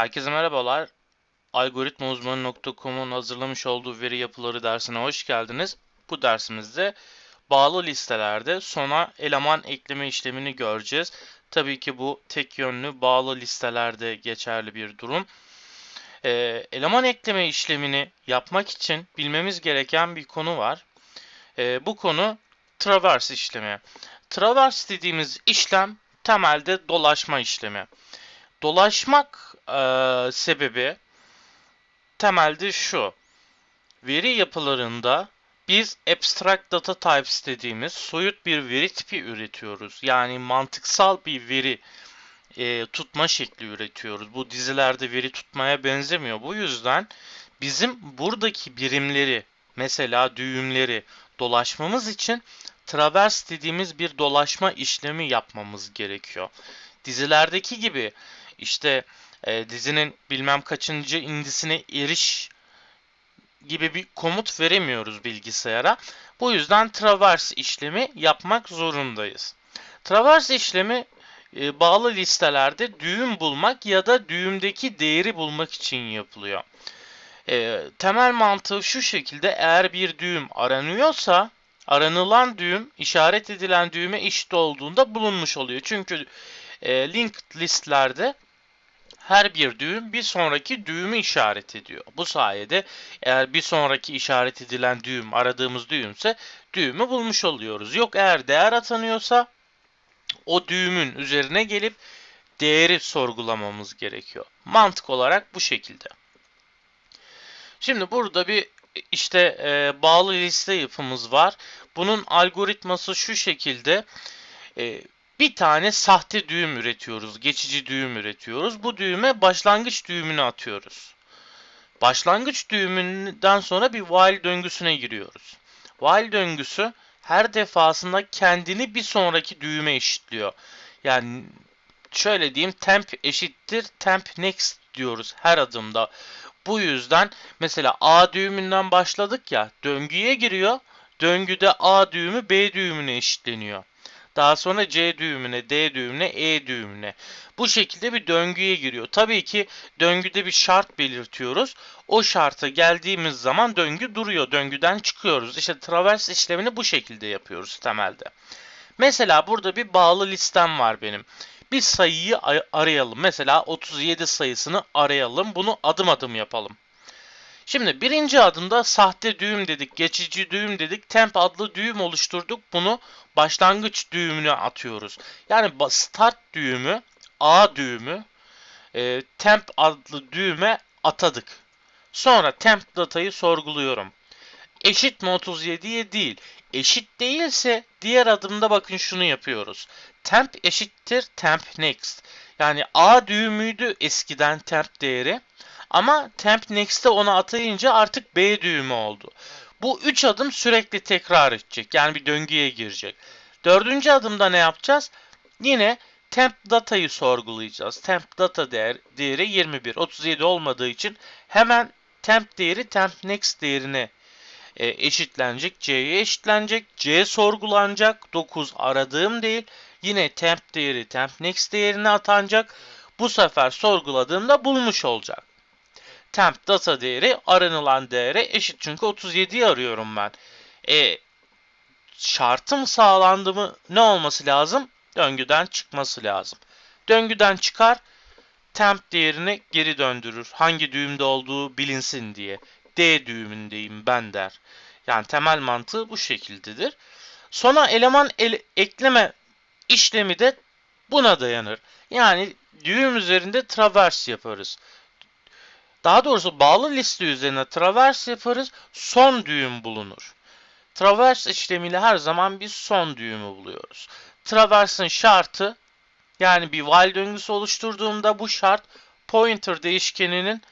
Herkese merhabalar. Algoritmauzmanı.com'un hazırlamış olduğu veri yapıları dersine hoş geldiniz. Bu dersimizde bağlı listelerde sona eleman ekleme işlemini göreceğiz. Tabii ki bu tek yönlü bağlı listelerde geçerli bir durum. Ee, eleman ekleme işlemini yapmak için bilmemiz gereken bir konu var. Ee, bu konu traverse işlemi. Traverse dediğimiz işlem temelde dolaşma işlemi. Dolaşmak e, sebebi temelde şu. Veri yapılarında biz abstract data types dediğimiz soyut bir veri tipi üretiyoruz. Yani mantıksal bir veri e, tutma şekli üretiyoruz. Bu dizilerde veri tutmaya benzemiyor. Bu yüzden bizim buradaki birimleri mesela düğümleri dolaşmamız için traverse dediğimiz bir dolaşma işlemi yapmamız gerekiyor. Dizilerdeki gibi işte e, dizinin bilmem kaçıncı indisine eriş gibi bir komut veremiyoruz bilgisayara. Bu yüzden traverse işlemi yapmak zorundayız. Traverse işlemi e, bağlı listelerde düğüm bulmak ya da düğümdeki değeri bulmak için yapılıyor. E, temel mantığı şu şekilde eğer bir düğüm aranıyorsa aranılan düğüm işaret edilen düğüme eşit olduğunda bulunmuş oluyor. Çünkü e, linked listlerde her bir düğüm bir sonraki düğümü işaret ediyor. Bu sayede eğer bir sonraki işaret edilen düğüm aradığımız düğümse düğümü bulmuş oluyoruz. Yok eğer değer atanıyorsa o düğümün üzerine gelip değeri sorgulamamız gerekiyor. Mantık olarak bu şekilde. Şimdi burada bir işte e, bağlı liste yapımız var. Bunun algoritması şu şekilde. E, bir tane sahte düğüm üretiyoruz. Geçici düğüm üretiyoruz. Bu düğüme başlangıç düğümünü atıyoruz. Başlangıç düğümünden sonra bir while döngüsüne giriyoruz. While döngüsü her defasında kendini bir sonraki düğüme eşitliyor. Yani şöyle diyeyim temp eşittir temp next diyoruz her adımda. Bu yüzden mesela A düğümünden başladık ya döngüye giriyor. Döngüde A düğümü B düğümüne eşitleniyor. Daha sonra C düğümüne, D düğümüne, E düğümüne. Bu şekilde bir döngüye giriyor. Tabii ki döngüde bir şart belirtiyoruz. O şarta geldiğimiz zaman döngü duruyor. Döngüden çıkıyoruz. İşte traverse işlemini bu şekilde yapıyoruz temelde. Mesela burada bir bağlı listem var benim. Bir sayıyı arayalım. Mesela 37 sayısını arayalım. Bunu adım adım yapalım. Şimdi birinci adımda sahte düğüm dedik, geçici düğüm dedik, temp adlı düğüm oluşturduk. Bunu başlangıç düğümüne atıyoruz. Yani start düğümü, A düğümü, e, temp adlı düğüme atadık. Sonra temp datayı sorguluyorum. Eşit mi 37'ye değil. Eşit değilse diğer adımda bakın şunu yapıyoruz. Temp eşittir temp next. Yani A düğümüydü eskiden temp değeri. Ama temp next'e ona atayınca artık B düğümü oldu. Bu üç adım sürekli tekrar edecek. Yani bir döngüye girecek. Dördüncü adımda ne yapacağız? Yine temp datayı sorgulayacağız. Temp data değer, değeri 21. 37 olmadığı için hemen temp değeri temp next değerine e, eşitlenecek. C'ye eşitlenecek. C sorgulanacak. 9 aradığım değil. Yine temp değeri temp next değerine atanacak. Bu sefer sorguladığımda bulmuş olacak temp data değeri aranılan değere eşit. Çünkü 37'yi arıyorum ben. E, şartım sağlandı mı ne olması lazım? Döngüden çıkması lazım. Döngüden çıkar temp değerini geri döndürür. Hangi düğümde olduğu bilinsin diye. D düğümündeyim ben der. Yani temel mantığı bu şekildedir. Sona eleman ele ekleme işlemi de buna dayanır. Yani düğüm üzerinde traverse yaparız. Daha doğrusu bağlı liste üzerine traverse yaparız. Son düğüm bulunur. Traverse işlemiyle her zaman bir son düğümü buluyoruz. Traverse'ın şartı yani bir while döngüsü oluşturduğumda bu şart pointer değişkeninin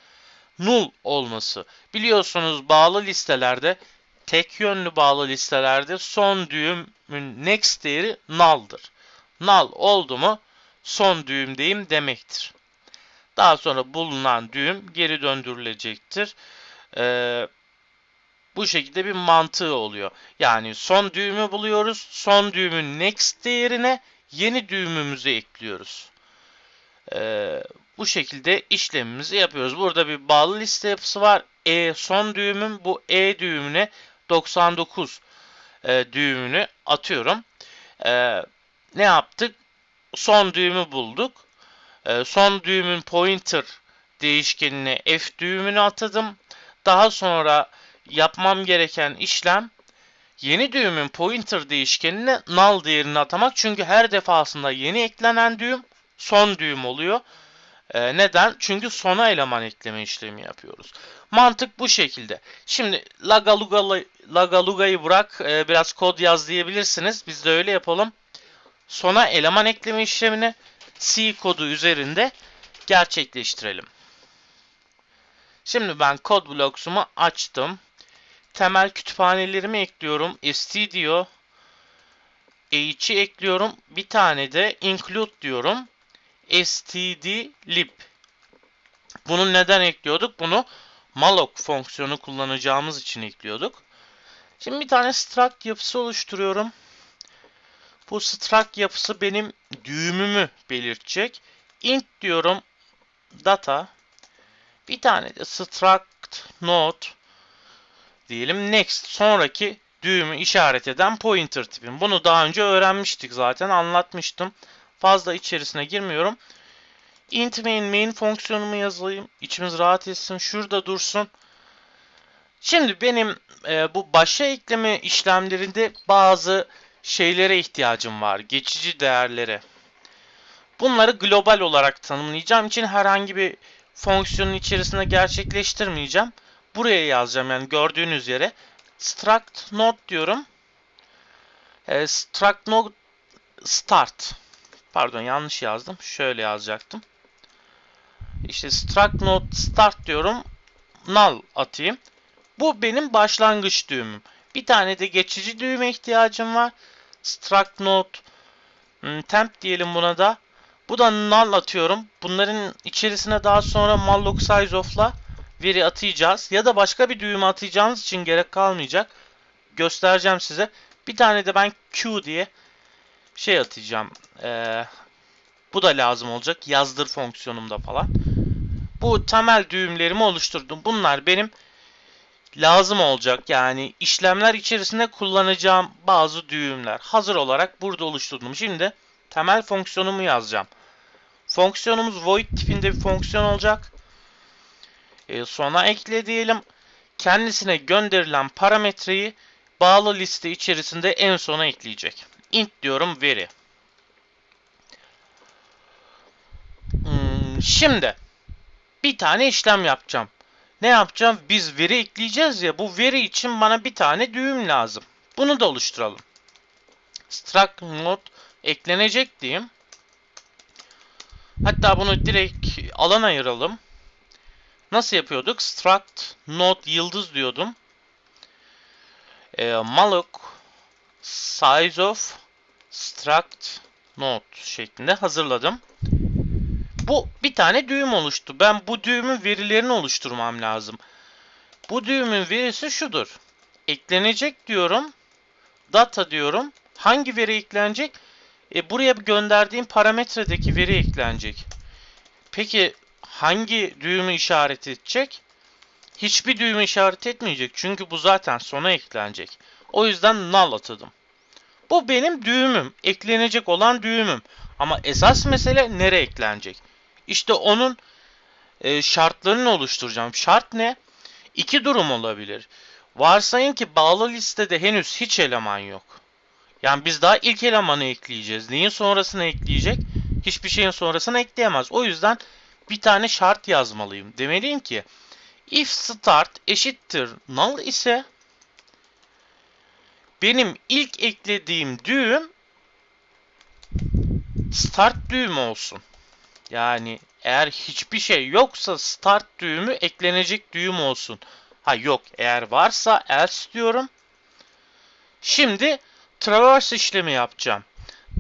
null olması. Biliyorsunuz bağlı listelerde tek yönlü bağlı listelerde son düğümün next değeri null'dır. Null oldu mu son düğümdeyim demektir. Daha sonra bulunan düğüm geri döndürülecektir. Ee, bu şekilde bir mantığı oluyor. Yani son düğümü buluyoruz. Son düğümün next değerine yeni düğümümüzü ekliyoruz. Ee, bu şekilde işlemimizi yapıyoruz. Burada bir bağlı liste yapısı var. E son düğümüm bu E düğümüne 99 e, düğümünü atıyorum. E, ne yaptık? Son düğümü bulduk. E, son düğümün pointer değişkenine F düğümünü atadım. Daha sonra yapmam gereken işlem yeni düğümün pointer değişkenine null değerini atamak. Çünkü her defasında yeni eklenen düğüm son düğüm oluyor. Ee, neden? Çünkü sona eleman ekleme işlemi yapıyoruz. Mantık bu şekilde. Şimdi Lagaluga'yı bırak e, biraz kod yaz diyebilirsiniz. Biz de öyle yapalım. Sona eleman ekleme işlemini C kodu üzerinde gerçekleştirelim. Şimdi ben kod bloks'umu açtım. Temel kütüphanelerimi ekliyorum. stdio h'i ekliyorum. Bir tane de include diyorum. stdlib. Bunu neden ekliyorduk? Bunu malloc fonksiyonu kullanacağımız için ekliyorduk. Şimdi bir tane struct yapısı oluşturuyorum. Bu struct yapısı benim düğümümü belirtecek. int diyorum data bir tane de struct node diyelim next sonraki düğümü işaret eden pointer tipim. Bunu daha önce öğrenmiştik zaten anlatmıştım. Fazla içerisine girmiyorum. int main main fonksiyonumu yazayım. İçimiz rahat etsin. Şurada dursun. Şimdi benim e, bu başa ekleme işlemlerinde bazı şeylere ihtiyacım var. Geçici değerlere. Bunları global olarak tanımlayacağım için herhangi bir fonksiyonun içerisinde gerçekleştirmeyeceğim. Buraya yazacağım yani gördüğünüz yere. Struct node diyorum. E, struct node start. Pardon yanlış yazdım. Şöyle yazacaktım. İşte struct node start diyorum. Null atayım. Bu benim başlangıç düğümüm. Bir tane de geçici düğüme ihtiyacım var. Struct node hmm, temp diyelim buna da. Bu da null atıyorum. Bunların içerisine daha sonra malloc size of'la veri atayacağız. Ya da başka bir düğüm atayacağımız için gerek kalmayacak. Göstereceğim size. Bir tane de ben q diye şey atacağım. Ee, bu da lazım olacak. Yazdır fonksiyonumda falan. Bu temel düğümlerimi oluşturdum. Bunlar benim lazım olacak. Yani işlemler içerisinde kullanacağım bazı düğümler. Hazır olarak burada oluşturdum. Şimdi temel fonksiyonumu yazacağım. Fonksiyonumuz void tipinde bir fonksiyon olacak. E, sona ekle diyelim. Kendisine gönderilen parametreyi bağlı liste içerisinde en sona ekleyecek. int diyorum veri. Hmm, şimdi bir tane işlem yapacağım. Ne yapacağım? Biz veri ekleyeceğiz ya. Bu veri için bana bir tane düğüm lazım. Bunu da oluşturalım. Struct node eklenecek diyeyim. Hatta bunu direkt alan ayıralım. Nasıl yapıyorduk? Struct node yıldız diyordum. E, malloc size of struct node şeklinde hazırladım. Bu bir tane düğüm oluştu. Ben bu düğümün verilerini oluşturmam lazım. Bu düğümün verisi şudur. Eklenecek diyorum. Data diyorum. Hangi veri eklenecek? E, buraya gönderdiğim parametredeki veri eklenecek. Peki hangi düğümü işaret edecek? Hiçbir düğümü işaret etmeyecek. Çünkü bu zaten sona eklenecek. O yüzden null atadım. Bu benim düğümüm. Eklenecek olan düğümüm. Ama esas mesele nereye eklenecek? İşte onun e, şartlarını oluşturacağım. Şart ne? İki durum olabilir. Varsayın ki bağlı listede henüz hiç eleman yok. Yani biz daha ilk elemanı ekleyeceğiz. Neyin sonrasını ekleyecek? Hiçbir şeyin sonrasını ekleyemez. O yüzden bir tane şart yazmalıyım. Demeliyim ki if start eşittir null ise benim ilk eklediğim düğüm start düğümü olsun. Yani eğer hiçbir şey yoksa start düğümü eklenecek düğüm olsun. Ha yok eğer varsa else diyorum. Şimdi traverse işlemi yapacağım.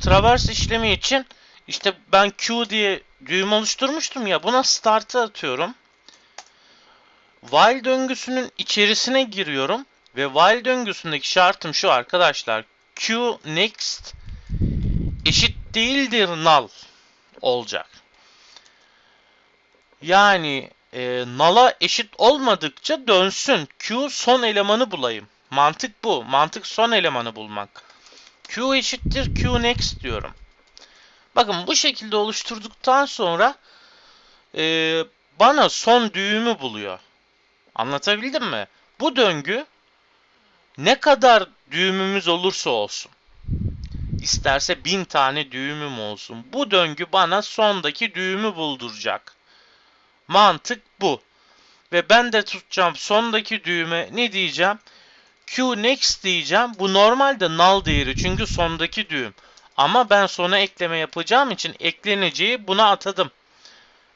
Traverse işlemi için işte ben Q diye düğüm oluşturmuştum ya buna start'ı atıyorum. While döngüsünün içerisine giriyorum ve while döngüsündeki şartım şu arkadaşlar. Q next eşit değildir null olacak. Yani e, null'a eşit olmadıkça dönsün. Q son elemanı bulayım. Mantık bu. Mantık son elemanı bulmak. Q eşittir Q next diyorum. Bakın bu şekilde oluşturduktan sonra e, bana son düğümü buluyor. Anlatabildim mi? Bu döngü ne kadar düğümümüz olursa olsun. isterse bin tane düğümüm olsun. Bu döngü bana sondaki düğümü bulduracak. Mantık bu. Ve ben de tutacağım sondaki düğüme ne diyeceğim? Q next diyeceğim. Bu normalde null değeri çünkü sondaki düğüm. Ama ben sona ekleme yapacağım için ekleneceği buna atadım.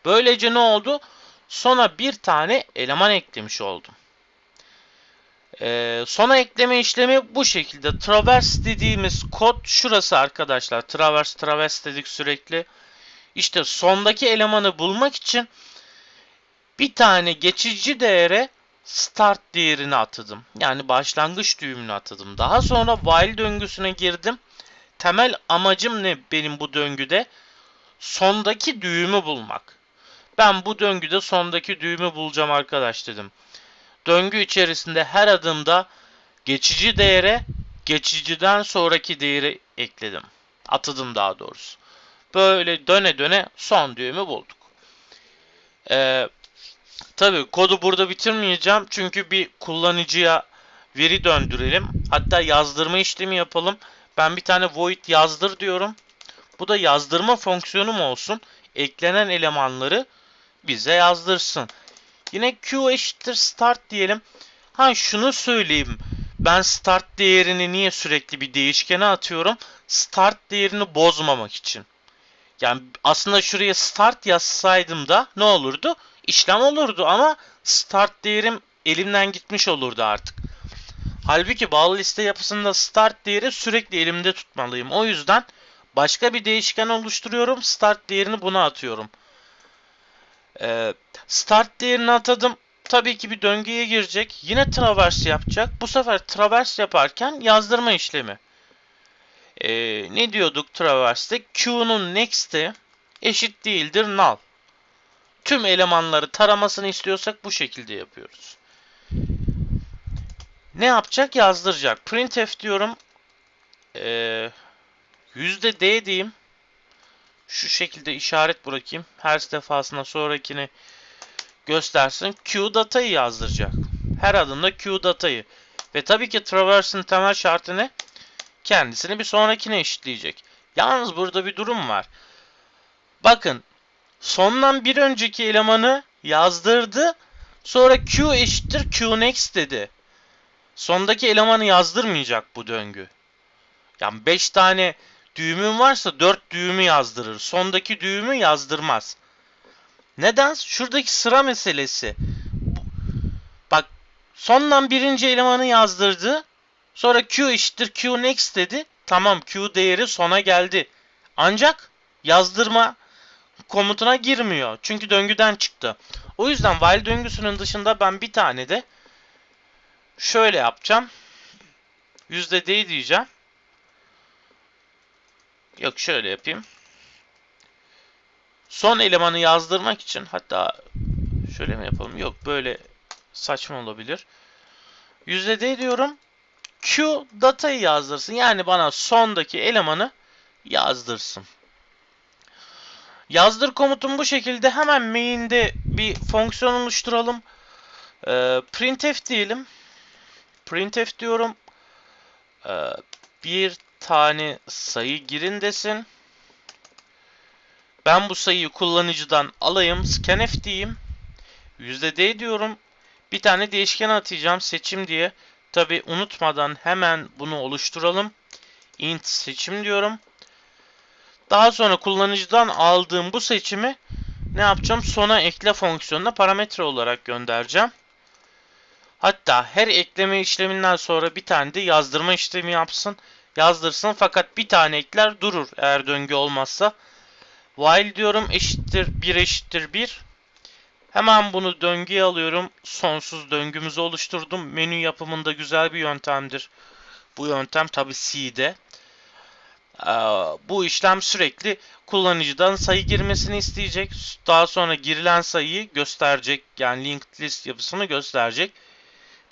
Böylece ne oldu? Sona bir tane eleman eklemiş oldum. Ee, sona ekleme işlemi bu şekilde. Traverse dediğimiz kod şurası arkadaşlar. Traverse traverse dedik sürekli. İşte sondaki elemanı bulmak için bir tane geçici değere start değerini atadım. Yani başlangıç düğümünü atadım. Daha sonra while döngüsüne girdim. Temel amacım ne benim bu döngüde? Sondaki düğümü bulmak. Ben bu döngüde sondaki düğümü bulacağım arkadaş dedim. Döngü içerisinde her adımda geçici değere geçiciden sonraki değeri ekledim. Atadım daha doğrusu. Böyle döne döne son düğümü bulduk. Ee, Tabii kodu burada bitirmeyeceğim. Çünkü bir kullanıcıya veri döndürelim. Hatta yazdırma işlemi yapalım. Ben bir tane void yazdır diyorum. Bu da yazdırma fonksiyonum olsun. Eklenen elemanları bize yazdırsın. Yine q eşittir start diyelim. Ha şunu söyleyeyim. Ben start değerini niye sürekli bir değişkene atıyorum? Start değerini bozmamak için. Yani aslında şuraya start yazsaydım da ne olurdu? İşlem olurdu ama start değerim elimden gitmiş olurdu artık. Halbuki bağlı liste yapısında start değeri sürekli elimde tutmalıyım. O yüzden başka bir değişken oluşturuyorum. Start değerini buna atıyorum. Ee, start değerini atadım. Tabii ki bir döngüye girecek. Yine traverse yapacak. Bu sefer traverse yaparken yazdırma işlemi. Ee, ne diyorduk traverse'de? Q'nun next'i eşit değildir null tüm elemanları taramasını istiyorsak bu şekilde yapıyoruz. Ne yapacak? Yazdıracak. Printf diyorum. Ee, %d diyeyim. Şu şekilde işaret bırakayım. Her defasında sonrakini göstersin. Q datayı yazdıracak. Her adımda Q datayı. Ve tabii ki traverse'in temel şartı ne? Kendisini bir sonrakine eşitleyecek. Yalnız burada bir durum var. Bakın sondan bir önceki elemanı yazdırdı. Sonra Q eşittir Q next dedi. Sondaki elemanı yazdırmayacak bu döngü. Yani 5 tane düğümün varsa 4 düğümü yazdırır. Sondaki düğümü yazdırmaz. Neden? Şuradaki sıra meselesi. Bak sondan birinci elemanı yazdırdı. Sonra Q eşittir Q next dedi. Tamam Q değeri sona geldi. Ancak yazdırma komutuna girmiyor. Çünkü döngüden çıktı. O yüzden while döngüsünün dışında ben bir tane de şöyle yapacağım. Yüzde D diyeceğim. Yok şöyle yapayım. Son elemanı yazdırmak için hatta şöyle mi yapalım? Yok böyle saçma olabilir. Yüzde D diyorum. Q datayı yazdırsın. Yani bana sondaki elemanı yazdırsın. Yazdır komutum bu şekilde. Hemen main'de bir fonksiyon oluşturalım. Ee, printf diyelim. Printf diyorum. Ee, bir tane sayı girin desin. Ben bu sayıyı kullanıcıdan alayım. Scanf diyeyim. %d diyorum. Bir tane değişken atacağım seçim diye. Tabi unutmadan hemen bunu oluşturalım. int seçim diyorum. Daha sonra kullanıcıdan aldığım bu seçimi ne yapacağım? Sona ekle fonksiyonuna parametre olarak göndereceğim. Hatta her ekleme işleminden sonra bir tane de yazdırma işlemi yapsın. Yazdırsın fakat bir tane ekler durur eğer döngü olmazsa. While diyorum eşittir 1 eşittir 1. Hemen bunu döngüye alıyorum. Sonsuz döngümüzü oluşturdum. Menü yapımında güzel bir yöntemdir. Bu yöntem tabi C'de. Ee, bu işlem sürekli kullanıcıdan sayı girmesini isteyecek. Daha sonra girilen sayıyı gösterecek. Yani linked list yapısını gösterecek.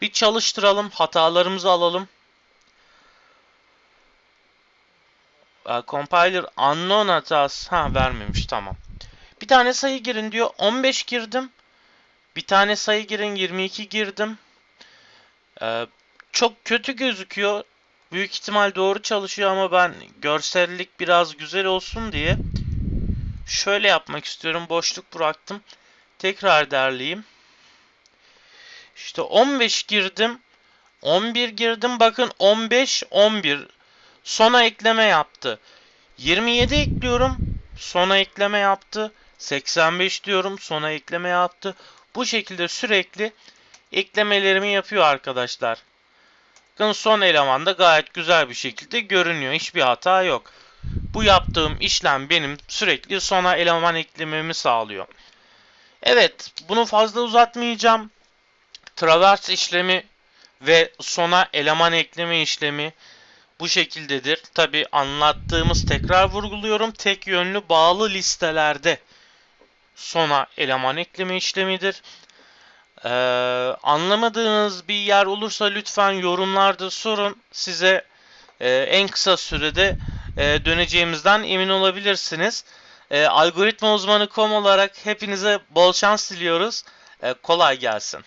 Bir çalıştıralım. Hatalarımızı alalım. Ee, compiler unknown hatası ha vermemiş tamam. Bir tane sayı girin diyor. 15 girdim. Bir tane sayı girin 22 girdim. Ee, çok kötü gözüküyor. Büyük ihtimal doğru çalışıyor ama ben görsellik biraz güzel olsun diye şöyle yapmak istiyorum. Boşluk bıraktım. Tekrar derleyeyim. İşte 15 girdim. 11 girdim. Bakın 15, 11. Sona ekleme yaptı. 27 ekliyorum. Sona ekleme yaptı. 85 diyorum. Sona ekleme yaptı. Bu şekilde sürekli eklemelerimi yapıyor arkadaşlar. Bakın son elemanda gayet güzel bir şekilde görünüyor. Hiçbir hata yok. Bu yaptığım işlem benim sürekli sona eleman eklememi sağlıyor. Evet, bunu fazla uzatmayacağım. Travers işlemi ve sona eleman ekleme işlemi bu şekildedir. Tabi anlattığımız tekrar vurguluyorum. Tek yönlü bağlı listelerde sona eleman ekleme işlemidir. Ee, anlamadığınız bir yer olursa lütfen yorumlarda sorun. Size e, en kısa sürede e, döneceğimizden emin olabilirsiniz. E, algoritma uzmanı.com olarak hepinize bol şans diliyoruz. E, kolay gelsin.